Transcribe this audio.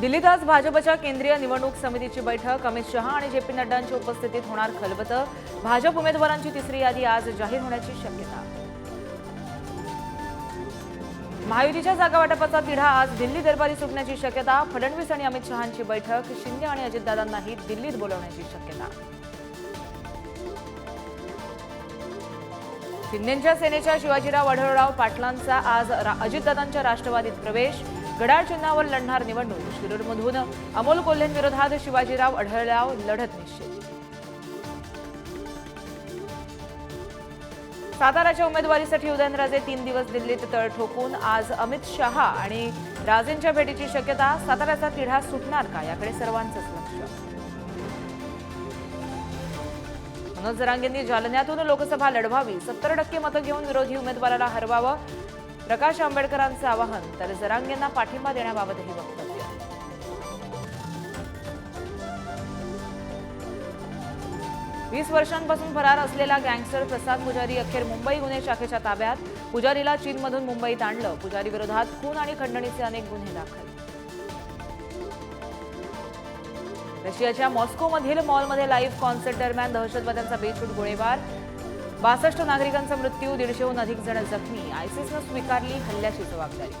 दिल्लीत आज भाजपच्या केंद्रीय निवडणूक समितीची बैठक. अमित शहा आणि जे पी नड्डांच्या उपस्थितीत होणार खलबतं. भाजप उमेदवारांची तिसरी यादी आज जाहीर होण्याची शक्यता. महायुतीच्या जागा वाटपाचा तिढा आज दिल्ली दरबारी सुटण्याची शक्यता. फडणवीस आणि अमित शहांची बैठक. शिंदे आणि अजितदादांनाही दिल्लीत बोलवण्याची शक्यता. शिंदेच्या सेनेच्या शिवाजीराव आढळराव पाटलांचा आज अजितदादांच्या राष्ट्रवादीत प्रवेश. गडाळ चिन्हावर लढणार निवडणूक शिरूरमधून. अमोल कोल्हेंविरोधात शिवाजीराव आढळराव लढत निश्चित. साताराच्या उमेदवारीसाठी उदयनराजे तीन दिवस दिल्लीत तळ ठोकून आज अमित शहा आणि राजेंच्या भेटीची शक्यता साताऱ्याचा तिढा सुटणार का? याकडे सर्वांचंच लक्ष. मनोज जरांगेंनी जालन्यातून लोकसभा लढवावी. सत्तर टक्के मतं घेऊन विरोधी उमेदवाराला हरवावं. प्रकाश आंबेडकरांचं आवाहन तर जरांगेंना पाठिंबा देण्याबाबतही वक्तव्य. वीस वर्षांपासून फरार असलेला गँगस्टर प्रसाद पुजारी अखेर मुंबई गुन्हे शाखेच्या ताब्यात. पुजारीला चीनमधून मुंबईत आणलं. पुजारी विरोधात खून आणि खंडणीचे अनेक गुन्हे दाखल. रशियाच्या मॉस्कोमधील मॉलमध्ये लाईव्ह कॉन्सर्ट दरम्यान दहशतवाद्यांचा बेछूट गोळीबार. बासष्ट नागरिकांचा मृत्यू दीडशेहून अधिक जण जखमी. आयसीसनं स्वीकारली हल्ल्याची जबाबदारी.